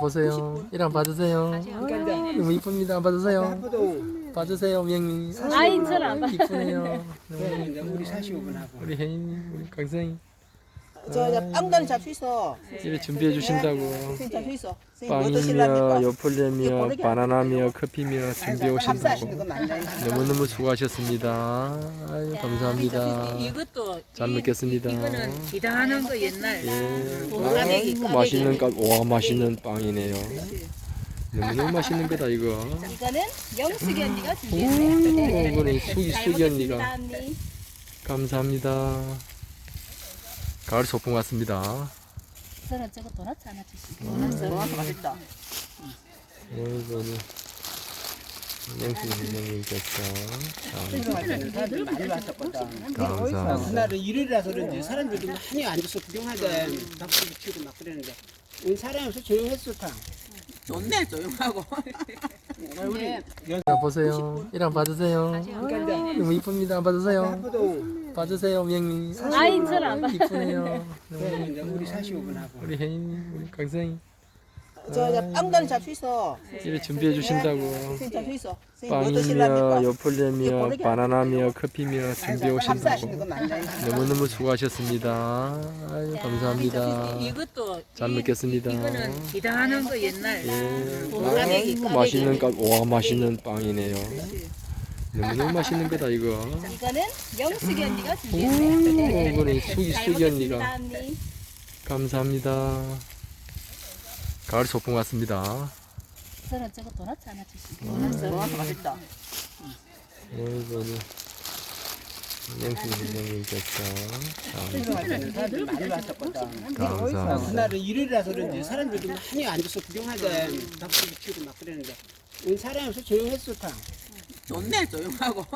보세요. 이랑. 아, 너무 이쁩니다. 받으세요. 받으세요, 명님. 아이, 저는 안 받아요. 이쁘네요. 이제 우리 사시오분하고 우리 혜인님, 우리 강성이 저 이제 빵단이 잡수 있어. 집에 준비해 주신다고. 선생님 잡수 있어. 선생님 뭐 드실랍니까? 빵이며 요플레며 바나나며 커피며 준비해 오신다고. 너무너무 수고하셨습니다. 아유, 감사합니다. 이것도 잘 먹겠습니다. 이거는 기다하는 거 옛날 예. 아이고, 맛있는 까, 와 맛있는 빵이네요. 너무너무 맛있는 거다 이거. 이거는 영숙이 언니가 오, 준비했어요. 이거는 수기 잘 수기 언니가. 감사합니다. 가을 소풍 왔습니다. 저는 저거 도넛 하나 주시고 와, 맛있다. 이거는 냉수 선생님께서 사람들이 많이 왔었거든. 감사합니다. 그날은 일요일이라서 그런지 사람들도 많이 앉아서 구경하대. 박수 치고 막 그러는데 오늘 사람이 없어 조용했어 다. 좋네, 조용하고. 자 보세요. 이랑 받으세요. 너무 이쁩니다. 받으세요. 하도 받으세요, 명님. 아이, 저는 안 받아요. 이쁘네요. 이제 우리 사시오분하고 우리 혜인님, 우리 강성이 저 이제 빵단이 잡수 있어. 집에 준비해 주신다고. 선생님 잡수 있어. 선생님 뭐 빵이며 드실랍니까? 요플레며 바나나며 커피며 준비해 오신다고. 너무너무 수고하셨습니다. 아유, 감사합니다. 이것도 잘 먹겠습니다. 이거는 기다하는 거 옛날 예. 까베기, 아이고, 맛있는 까, 와 맛있는 빵이네요. 너무너무 맛있는 거다 이거. 이거는 영숙이 언니가 오, 준비했어요. 이거는 수기 잘 수기 언니가. 감사합니다. 가을 소풍 왔습니다. 저는 저거 도넛 하나 주시고 와, 맛있다. 이거는 냉수 선생님께서 사람들이 많이 왔었거든. 감사합니다. 그날은 일요일이라서 그런지 사람들도 많이 앉아서 구경하대. 박수 치고 막 그러는데 오늘 사람이 없어 조용했어 다. 좋네, 조용하고.